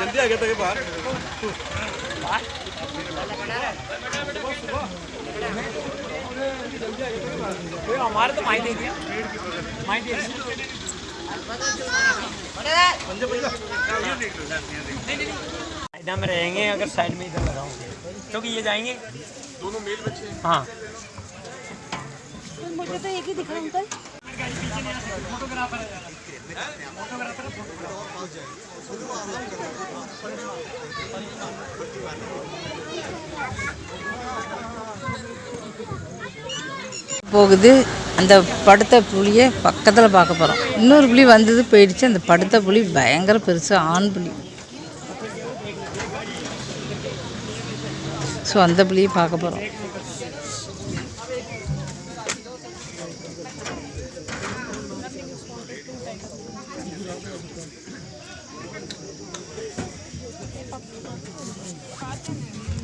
जल्दी आ गया था बाहर। हमारे तो माई नहीं दिया। माई दिया। इधर में रहेंगे अगर साइड में इधर लगाओगे क्योंकि ये जाएंगे दोनों मेल बच्चे हैं हाँ मुझे तो एक ही दिख रहा है अंकल போகுது அந்த படுத்த புலியை பக்கத்தில் பார்க்க போகிறோம் இன்னொரு புலி வந்தது போயிடுச்சு அந்த படுத்த புலி பயங்கர பெருசு ஆண் புலி ஸோ அந்த புளியும் பார்க்க போகிறோம்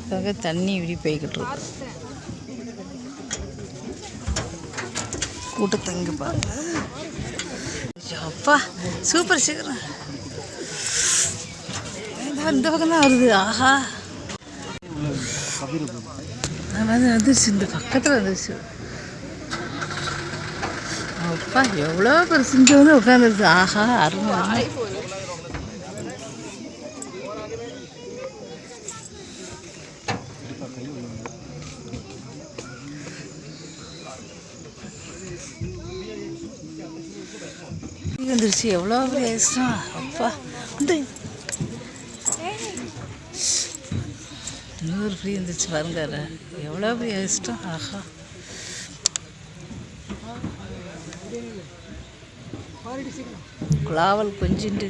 அதுக்காக தண்ணி இப்படி போய்கிட்டு இருக்கு. கூட்டத்தை பாருங்க. அப்பா சூப்பர் சீக்கிரம். இந்த பக்கம் தான் வருது? ஆஹா. அது வந்துருச்சு இந்த பக்கத்தில் வந்துருச்சு அப்பா எவ்வளோ பெருசு இங்கே வந்து உட்காந்துருச்சு ஆஹா அருமை வந்துருச்சு எவ்வளோ பெரிய இஷ்டம் அப்பா வந்து இன்னொரு ஃப்ரீ இருந்துச்சு பாருங்க எவ்வளோ ஃப்ரீ இஷ்டம்? ஆஹா. குலாவல் கொஞ்சிண்டு.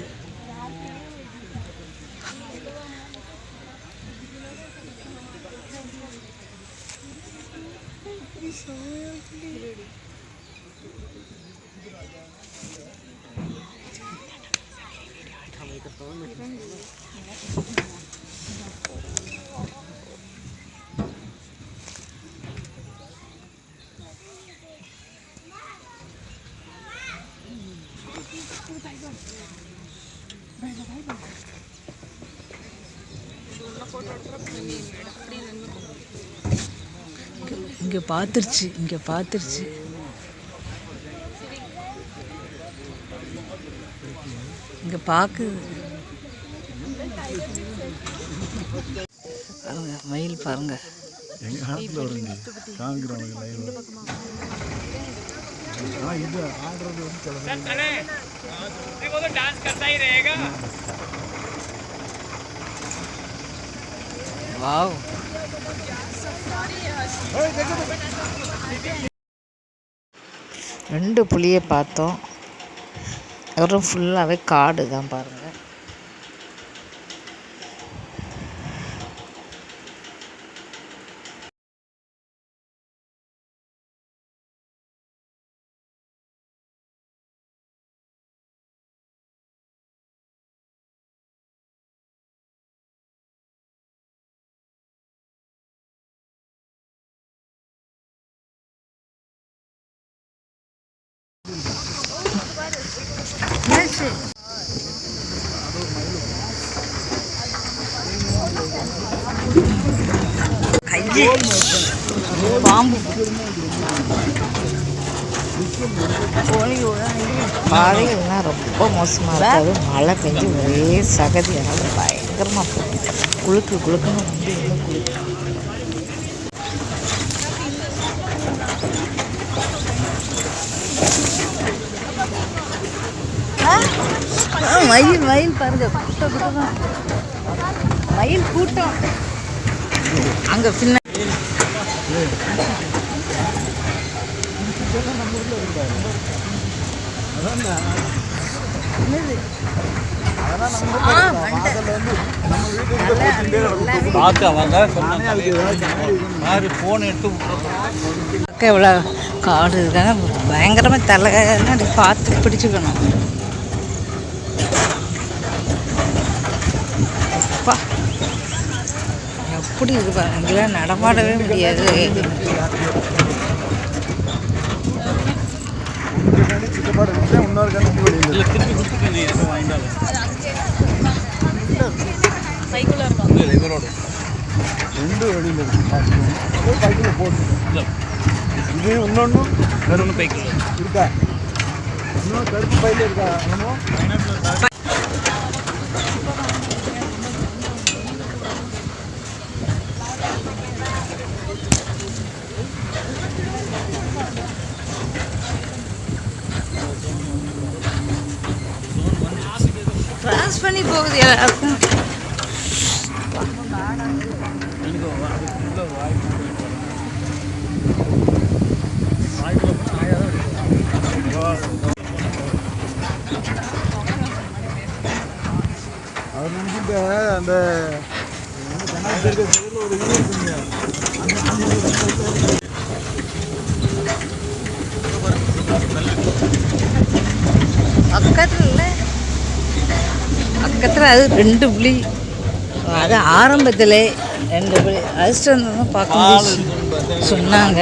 இங்கே பார்த்துருச்சு இங்கே பார்த்துருச்சு இங்கே பார்க்குது மயில் பாருங்க. வாவ். ரெண்டு புளியை பார்த்தோம். வெறும் ஃபுல்லாகவே காடு தான் பாருங்கள் பாம்பு. ரொம்ப மோசமாக இருக்காது. மழை பெஞ்சு ஒரே சகதி. அதனால் பயங்கரமாக குளுக்கு குளுக்குன்னு வந்து இன்னும் மயில் மயில் பாருங்க. கூட்டம் கூட்டம் மயில் கூட்டம். அங்கே பின்ன பார்த்து அவங்க மாதிரி ஃபோன் எடுத்து இவ்வளோ காடு இருக்காங்க. பயங்கரமாக தலை அப்படி பார்த்து பிடிச்சிக்கணும். அப்பா. எப்படி இருப்பாங்க இங்கெல்லாம் நடமாடவே முடியாது. ரெண்டு வெளியில் இருக்கு பைக்கில் போட்டு. இது இன்னொன்று வேறு பைக்கில். இருக்கா? இன்னும் கருப்பு பையில இருக்கா? டான்ஸ் பண்ணி போகுது எல்லாருக்கும். அவர் அந்த பக்கத்தில் பக்கத்தில் அது ரெண்டு புள்ளி அது ஆரம்பத்தில் ரெண்டு புள்ளி. அதிர்ஷ்டம் வந்ததும் பார்க்க சொன்னாங்க.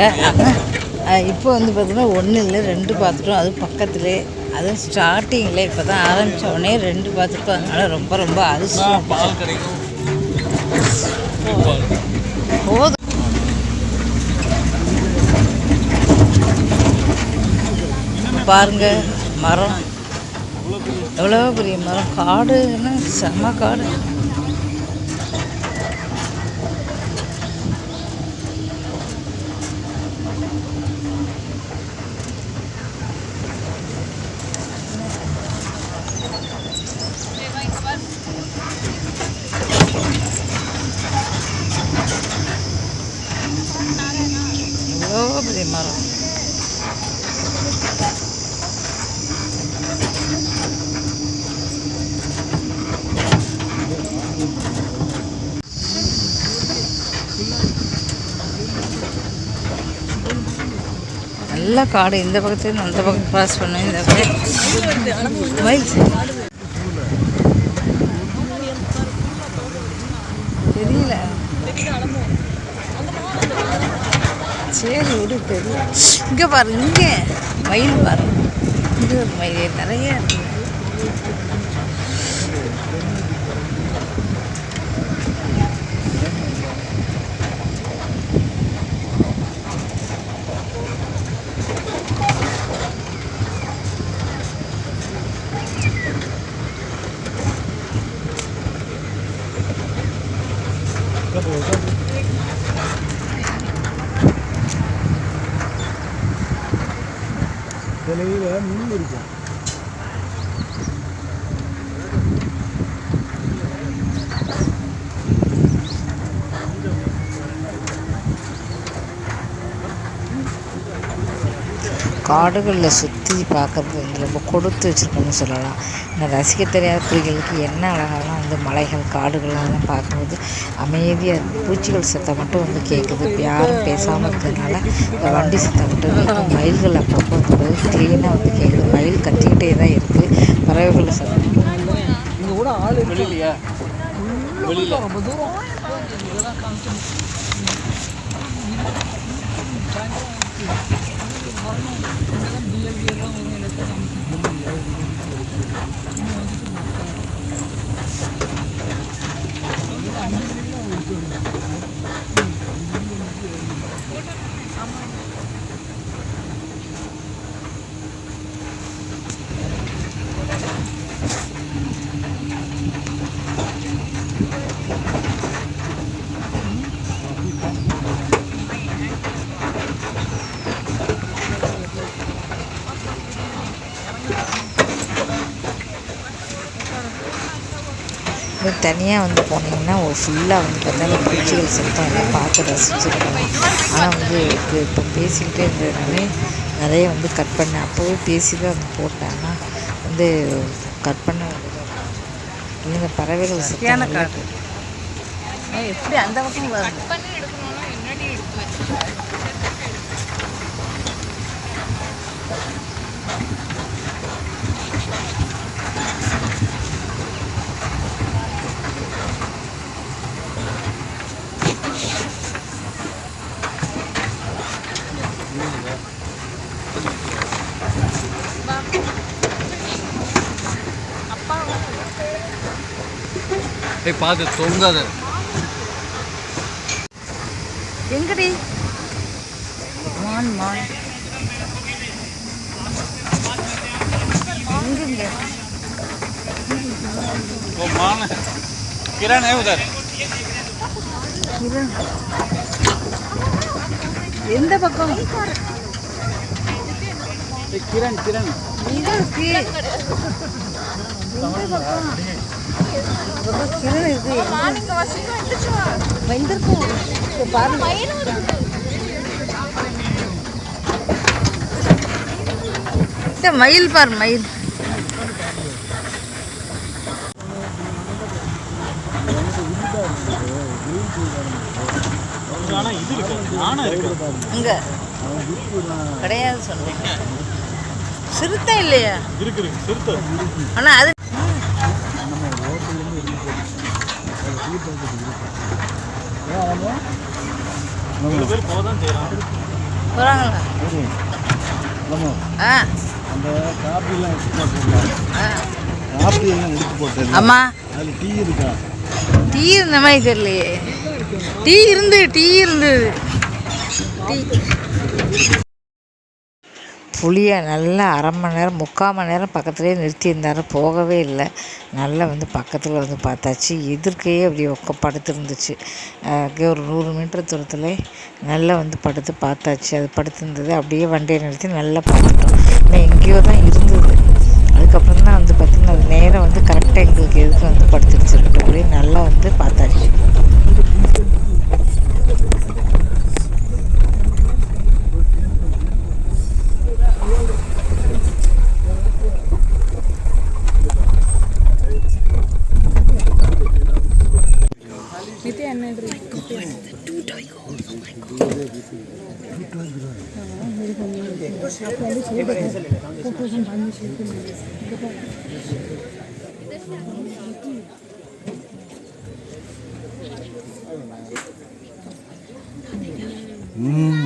இப்போ வந்து பார்த்தீங்கன்னா ஒன்றும் இல்லை ரெண்டு பார்த்துட்டோம். அது பக்கத்தில் அதுவும் ஸ்டார்டிங்கில் இப்போ தான் ஆரம்பித்த உடனே ரெண்டு பார்த்துருக்கோம் அதனால் ரொம்ப ரொம்ப அதிர்ஷ்டம். போதும். பாருங்கள் மரம். எவ்வளோ பெரிய மரம் காடுன்னா செம்ம காடு எவ்வளோ பெரிய மரம் ஃபுல்லாக காடு இந்த பக்கத்துலேருந்து அந்த பக்கம் கிராஸ் பண்ணோம் இந்த மயில். தெரியல. சரி விடு தெரியல. இங்கே பாரு இங்கே. மயில் பாருங்க இங்கே ஒரு மயில். நிறைய இருக்கு. சிலையில் மீன் இருக்கும். காடுகளில் சுற்றி பார்க்குறது வந்து ரொம்ப கொடுத்து வச்சுருக்கோம்னு சொல்லலாம். இந்த ரசிக்க தெரியாத புலிகளுக்கு என்ன அழகாலாம் வந்து மலைகள் காடுகள்லாம் பார்க்கும்போது அமைதியாக இருக்குது பூச்சிகள் சத்தம் மட்டும் வந்து கேட்குது. இப்ப யாரும் பேசாமல் இருக்கிறதுனால இந்த வண்டி சத்தம் மட்டும் கேட்கும். மயில்கள் அப்பப்போ வந்து க்ளீனாக வந்து கேட்குது. மயில் கத்திக்கிட்டே தான் இருக்குது பறவைகள் சத்தம் வெளியிலையா? வெளியில இது தனியாக வந்து போனீங்கன்னா ஒரு ஃபுல்லாக வந்து பார்த்தா பூச்சிகள் சத்தம் எல்லாம் பார்த்து ரசிச்சிருக்கலாம். ஆனால் வந்து இப்போ இப்போ பேசிக்கிட்டே இருந்ததுனாலே நிறைய வந்து கட் பண்ணேன் அப்போவே பேசி தான் வந்து போட்டேன். ஆனால் வந்து கட் பண்ண இந்த பறவைகள் சத்தம் காட்டு எப்படி அந்த பக்கம் போய் பார்த்து தொங்காத எங்கடி மான் மான் எங்கங்க वो मान किरण है उधर கிரண் எந்த பக்கம் किरण किरण இங்க இருக்கு எந்த பக்கம் ரொம்ப கிரண் இருக்கு வந்திருக்கும் மயில் பாரு மயில். இங்க. கிடையாது சொன்னேன் சிறுத்தை இல்லையா. இருக்கு இருக்கு. சிறுத்தை. ஆனா அது அந்த காப்பிலாம் எடுத்து ஆ. காப்பி எல்லாம் எடுத்து அம்மா. டீ இருக்கா டீ இருந்த மாதிரி தெரியலையே. டீ இருந்து டீ இருந்தது. டீ. புளியை நல்லா அரை மணி நேரம் முக்கால் மணி நேரம் பக்கத்துலேயே நிறுத்தியிருந்தார். போகவே இல்லை. நல்லா வந்து பக்கத்தில் வந்து பார்த்தாச்சு. எதிர்க்கையே அப்படி உக்க படுத்துருந்துச்சு அங்கே ஒரு நூறு மீட்டர் தூரத்தில் நல்லா வந்து படுத்து பார்த்தாச்சு. அது படுத்திருந்தது அப்படியே வண்டியை நிறுத்தி நல்லா பார்த்துட்டோம். நான் எங்கேயோ தான் இருந்தது. அதுக்கப்புறம் தான் வந்து பார்த்திங்கன்னா அது நேரம் வந்து கரெக்டாக எங்களுக்கு எதுக்கு வந்து படுத்துருச்சு அப்படியே நல்லா வந்து பார்த்தாச்சு. 嗯。